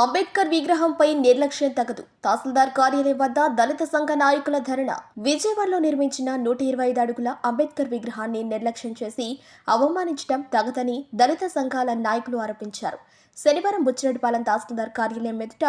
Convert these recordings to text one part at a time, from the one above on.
అంబేద్కర్ విగ్రహంపై నిర్లక్ష్యం తగదు. తహసీల్దార్ కార్యాలయం వద్ద దళిత సంఘ నాయకుల ధరణ విజయవాడలో నిర్మించిన నూట ఇరవై ఐదు అడుగుల అంబేద్కర్ విగ్రహాన్ని నిర్లక్ష్యం చేసి అవమానించడం తగదని దళిత సంఘాల నాయకులు ఆరోపించారు. శనివారం బుచ్చిరెడ్డిపాలెం తహసీల్దార్ కార్యాలయం ఎదుట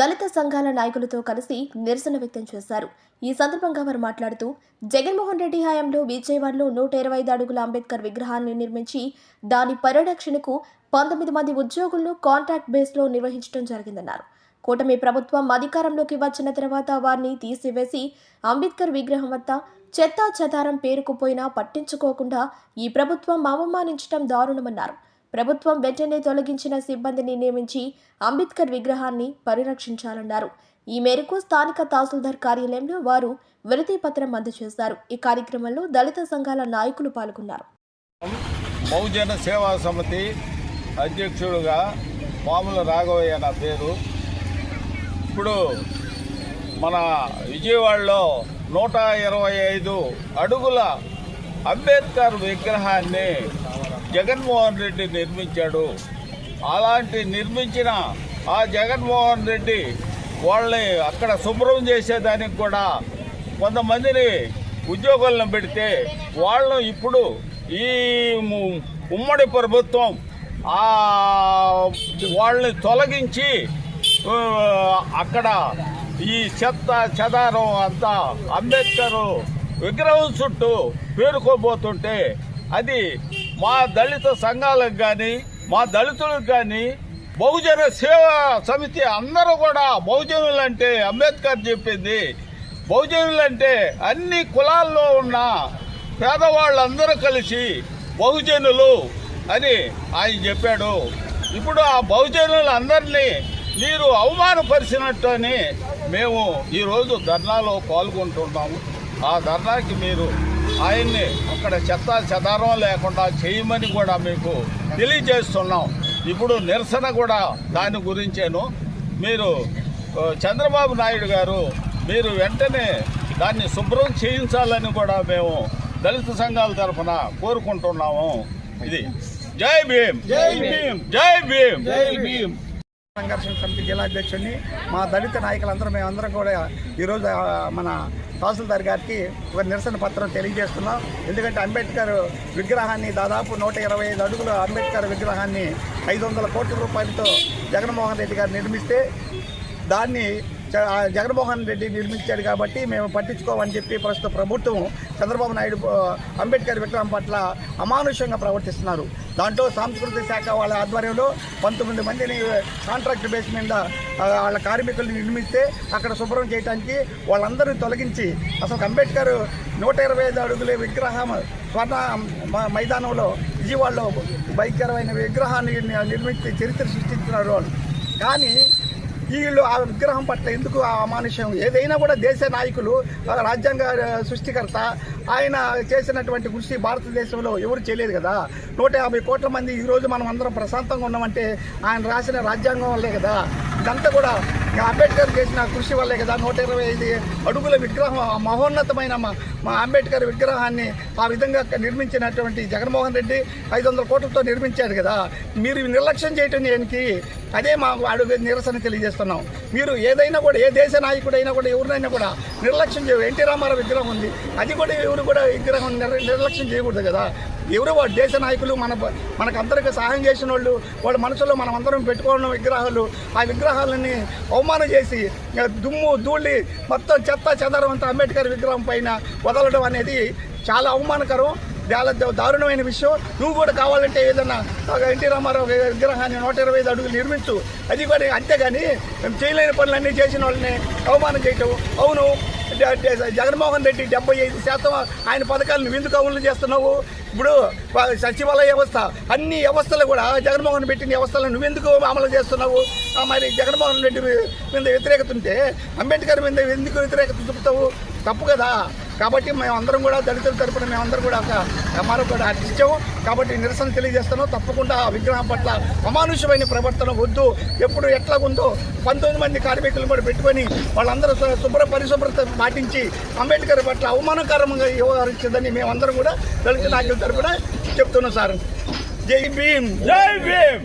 దళిత సంఘాల నాయకులతో కలిసి నిరసన వ్యక్తం చేశారు. ఈ సందర్భంగా వారు మాట్లాడుతూ జగన్మోహన్ రెడ్డి హయాంలో విజయవాడలో నూట ఇరవై ఐదు అడుగుల అంబేద్కర్ విగ్రహాన్ని నిర్మించి దాని పరిరక్షణకు పంతొమ్మిది మంది ఉద్యోగులను కాంట్రాక్ట్ బేస్లో నిర్వహించడం జరిగిందన్నారు. కూటమి ప్రభుత్వం అధికారంలోకి వచ్చిన తర్వాత వారిని తీసివేసి అంబేద్కర్ విగ్రహం వద్ద చెత్తా చెదారం పేరుకుపోయినా పట్టించుకోకుండా ఈ ప్రభుత్వం అవమానించడం దారుణమన్నారు. ప్రభుత్వం వెంటనే తొలగించిన సిబ్బందిని నియమించి అంబేద్కర్ విగ్రహాన్ని పరిరక్షించాలన్నారు. ఈ మేరకు స్థానిక తహసీల్దార్ కార్యాలయంలో వారు వినతి పత్రం అందజేశారు. ఈ కార్యక్రమంలో దళిత సంఘాల నాయకులు పాల్గొన్నారు. బహుజన సేవా సమితి అధ్యక్షుడుగా పాముల రాఘవయ్య నా పేరు. ఇప్పుడు మన విజయవాడలో నూట ఇరవై ఐదు అడుగుల అంబేద్కర్ విగ్రహాన్ని జగన్మోహన్ రెడ్డి నిర్మించాడు. అలాంటి నిర్మించిన ఆ జగన్మోహన్ రెడ్డి వాళ్ళని అక్కడ శుభ్రం చేసేదానికి కూడా కొంతమందిని ఉద్యోగులను పెడితే వాళ్ళు ఇప్పుడు ఈ ము- ఉమ్మడి ప్రభుత్వం వాళ్ళని తొలగించి అక్కడ ఈ చెత్త చెదారం అంతా అంబేద్కర్ విగ్రహం చుట్టూ పేరుకోబోతుంటే అది మా దళిత సంఘాలకు కానీ మా దళితులకు కానీ బహుజన సేవా సమితి అందరూ కూడా బహుజనులు అంటే అంబేద్కర్ చెప్పింది. బహుజనులు అంటే అన్ని కులాల్లో ఉన్న పేదవాళ్ళందరూ కలిసి బహుజనులు అని ఆయన చెప్పాడు. ఇప్పుడు ఆ బహుజనులందరినీ మీరు అవమానపరిచినట్టు అని మేము ఈరోజు ధర్నాలో పాల్గొంటున్నాము. ఆ ధర్నాకి మీరు ఆయన్ని అక్కడ చెత్త చెదారం లేకుండా చేయమని కూడా మీకు తెలియజేస్తున్నాం. ఇప్పుడు నిరసన కూడా దాని గురించేను. మీరు చంద్రబాబు నాయుడు గారు మీరు వెంటనే దాన్ని శుభ్రం చేయించాలని కూడా మేము దళిత సంఘాల తరఫున కోరుకుంటున్నాము. ఇది జై భీమ్. జై భీమ్. జై భీమ్. జై భీమ్. సంఘర్షణ సమితి జిల్లా అధ్యక్షుడిని మా దళిత నాయకులందరూ మేమందరం కూడా ఈరోజు మన తహసీల్దార్ గారికి ఒక నిరసన పత్రం తెలియజేస్తున్నాం. ఎందుకంటే అంబేద్కర్ విగ్రహాన్ని దాదాపు నూట ఇరవై ఐదు అడుగుల అంబేద్కర్ విగ్రహాన్ని ఐదు వందల కోట్ల రూపాయలతో జగన్మోహన్ రెడ్డి గారు నిర్మిస్తే దాన్ని జగన్మోహన్ రెడ్డి నిర్మించాడు కాబట్టి మేము పట్టించుకోమని చెప్పి ప్రస్తుత ప్రభుత్వం చంద్రబాబు నాయుడు అంబేద్కర్ విగ్రహం పట్ల అమానుషంగా ప్రవర్తిస్తున్నారు. దాంట్లో సాంస్కృతిక శాఖ వాళ్ళ ఆధ్వర్యంలో పంతొమ్మిది మందిని కాంట్రాక్ట్ బేస్ మీద వాళ్ళ కార్మికుల్ని నిర్మిస్తే అక్కడ శుభ్రం చేయడానికి వాళ్ళందరూ తొలగించి అసలు అంబేద్కర్ నూట ఇరవై ఐదు అడుగుల విగ్రహం స్వర్ణ మ- మైదానంలో విజయవాడలో భయంకరమైన విగ్రహాన్ని నిర్మించి చరిత్ర సృష్టించినారు వాళ్ళు. కానీ వీళ్ళు ఆ విగ్రహం పట్ల ఎందుకు ఆ అమానుష్యం ఏదైనా కూడా దేశ నాయకులు రాజ్యాంగ సృష్టికర్త ఆయన చేసినటువంటి కృషి భారతదేశంలో ఎవరు చేయలేదు కదా? నూట యాభై కోట్ల మంది ఈరోజు మనం అందరం ప్రశాంతంగా ఉన్నామంటే ఆయన రాసిన రాజ్యాంగం వల్లే కదా? ఇదంతా కూడా అంబేద్కర్ చేసిన కృషి వల్లే కదా నూట ఇరవై ఐదు అడుగుల విగ్రహం మహోన్నతమైన మా మా అంబేద్కర్ విగ్రహాన్ని ఆ విధంగా నిర్మించినటువంటి జగన్మోహన్ రెడ్డి ఐదు వందల కోట్లతో నిర్మించారు కదా. మీరు నిర్లక్ష్యం చేయటం దేనికి? అదే మా అడుగు నిరసన తెలియజేస్తున్నాం. మీరు ఏదైనా కూడా ఏ దేశ నాయకుడైనా కూడా ఎవరినైనా కూడా నిర్లక్ష్యం చేయ ఎన్టీ రామారావు విగ్రహం ఉంది. అది కూడా ఎవరు కూడా విగ్రహం నిర్లక్ష్యం చేయకూడదు కదా. ఎవరు వాడు దేశ నాయకులు మన మనకు అందరికీ సహాయం చేసిన వాళ్ళు వాళ్ళ మనసులో మనం అందరం పెట్టుకోవడం విగ్రహాలు ఆ విగ్రహాలని అవమానం చేసి దుమ్ము ధూళి మొత్తం చెత్త చెదరం అంతా అంబేద్కర్ విగ్రహం పైన వదలడం అనేది చాలా అవమానకరం. చాలా దారుణమైన విషయం. నువ్వు కూడా కావాలంటే ఏదన్నా ఎన్టీ రామారావు విగ్రహాన్ని నూట ఇరవై ఐదు అడుగులు నిర్మించు. అది కూడా అంతేగాని మేము చేయలేని పనులన్నీ చేసిన వాళ్ళని అవమానం చేయటం. అవును జగన్మోహన్ రెడ్డి డెబ్బై ఐదు శాతం ఆయన పథకాలు ఎందుకు అమలు చేస్తున్నావు? ఇప్పుడు సచివాలయ వ్యవస్థ అన్ని వ్యవస్థలు కూడా జగన్మోహన్ పెట్టిన వ్యవస్థలను నువ్వెందుకు అమలు చేస్తున్నావు? మరి జగన్మోహన్ రెడ్డి మీద వ్యతిరేకత ఉంటే అంబేద్కర్ మీద ఎందుకు వ్యతిరేకత చూపుతావు? తప్పు కదా. కాబట్టి మేము అందరం కూడా దళితుల తరపున మేమందరం కూడా ఒక ఎంఆర్ఓ కూడా ఇచ్చాము. కాబట్టి నిరసన తెలియజేస్తాను తప్పకుండా ఆ విగ్రహం పట్ల అమానుషమైన ప్రవర్తన వద్దు. ఎప్పుడు ఎట్లా ఉందో పంతొమ్మిది మంది కార్మికులను కూడా పెట్టుకొని వాళ్ళందరూ శుభ్ర పరిశుభ్రత పాటించి అంబేద్కర్ పట్ల అవమానకరంగా వ్యవహరించిందని మేమందరం కూడా దళిత నాయకుల తరపున చెప్తున్నాం సార్. జై భీమ్. జై భీమ్.